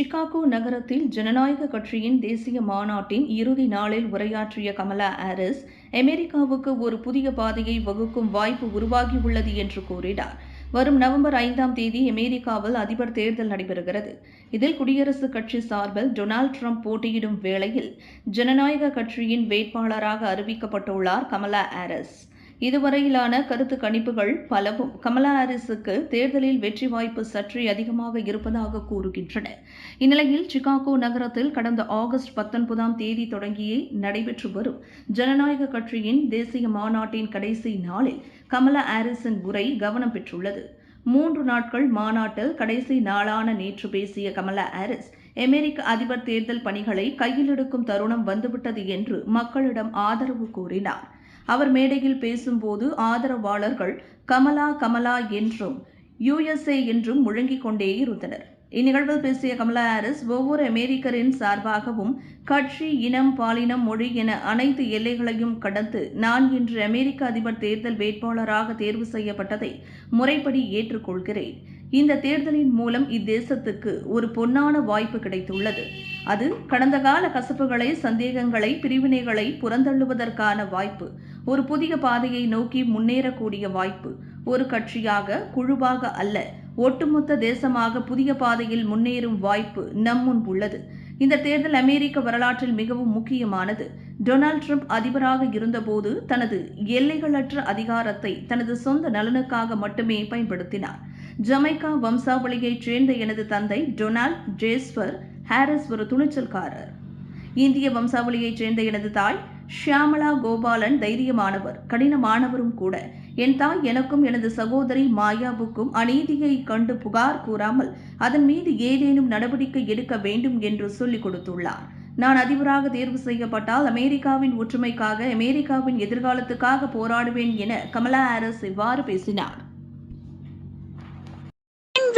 Chicago நகரத்தில் ஜனநாயக கட்சியின் தேசிய மாநாட்டின் இறுதி நாளில் உரையாற்றிய கமலா ஹாரிஸ் அமெரிக்காவுக்கு ஒரு புதிய பாதையை வகுக்கும் வாய்ப்பு உருவாகியுள்ளது என்று கூறினார். வரும் நவம்பர் ஐந்தாம் தேதி அமெரிக்காவில் அதிபர் தேர்தல் நடைபெறுகிறது. இதில் குடியரசுக் கட்சி சார்பில் டொனால்ட் ட்ரம்ப் போட்டியிடும் வேளையில் ஜனநாயக கட்சியின் வேட்பாளராக அறிவிக்கப்பட்டுள்ளார் கமலா ஹாரிஸ். இதுவரையிலான கருத்து கணிப்புகள் பலவும் கமலா ஹாரிஸுக்கு தேர்தலில் வெற்றி வாய்ப்பு சற்றே அதிகமாக இருப்பதாக கூறுகின்றன. இந்நிலையில் சிகாகோ நகரத்தில் கடந்த ஆகஸ்ட் பத்தொன்பதாம் தேதி தொடங்கியே நடைபெற்று வரும் ஜனநாயக கட்சியின் தேசிய மாநாட்டின் கடைசி நாளில் கமலா ஹாரிஸின் உரை கவனம் பெற்றுள்ளது. மூன்று நாட்கள் மாநாட்டில் கடைசி நாளான நேற்று பேசிய கமலா ஹாரிஸ் அமெரிக்க அதிபர் தேர்தல் பணிகளை கையில் எடுக்கும் தருணம் வந்துவிட்டது என்று மக்களிடம் ஆதரவு கூறினார். அவர் மேடையில் பேசும்போது ஆதரவாளர்கள் கமலா கமலா என்றும் யுஎஸ்ஏ என்றும் முழங்கிக் கொண்டே இருந்தனர். இந்நிகழ்வில் பேசிய கமலா ஹாரிஸ் ஒவ்வொரு அமெரிக்கரின் சார்பாகவும் கட்சி இனம் பாலினம் மொழி என அனைத்து எல்லைகளையும் கடந்து நான் இன்று அமெரிக்க அதிபர் தேர்தல் வேட்பாளராக தேர்வு செய்யப்பட்டதை முறைப்படி ஏற்றுக்கொள்கிறேன். இந்த தேர்தலின் மூலம் இத்தேசத்துக்கு ஒரு பொன்னான வாய்ப்பு கிடைத்துள்ளது. அது கடந்த கால கசப்புகளை சந்தேகங்களை பிரிவினைகளை புறந்தள்ளுவதற்கான வாய்ப்பு. ஒரு புதிய பாதையை நோக்கி முன்னேறக்கூடிய வாய்ப்பு ஒரு கட்சியாக குழுவாக அல்ல ஒட்டுமொத்த தேசமாக புதிய பாதையில் முன்னேறும் வாய்ப்பு நம் முன் உள்ளது. இந்த தேர்தல் அமெரிக்க வரலாற்றில் மிகவும் முக்கியமானது. டொனால்ட் ட்ரம்ப் அதிபராக இருந்தபோது தனது எல்லைகளற்ற அதிகாரத்தை தனது சொந்த நலனுக்காக மட்டுமே பயன்படுத்தினார். ஜமைக்கா வம்சாவளியைச் சேர்ந்த எனது தந்தை டொனால்ட் ஜேஸ்வர் ஹாரிஸ் ஒரு துணிச்சல்காரர். இந்திய வம்சாவளியைச் சேர்ந்த எனது தாய் ஷியாமலா கோபாலன் தைரியமானவர் கடினமானவரும் கூட. என் தாய் எனக்கும் எனது சகோதரி மாயாவுக்கும் அநீதியை கண்டு புகார் கூறாமல் அதன் மீது ஏதேனும் நடவடிக்கை எடுக்க வேண்டும் என்று சொல்லிக் கொடுத்துள்ளார். நான் அதிபராக தேர்வு செய்யப்பட்டால் அமெரிக்காவின் ஒற்றுமைக்காக அமெரிக்காவின் எதிர்காலத்துக்காக போராடுவேன் என கமலா ஹாரிஸ் இவ்வாறு பேசினார்.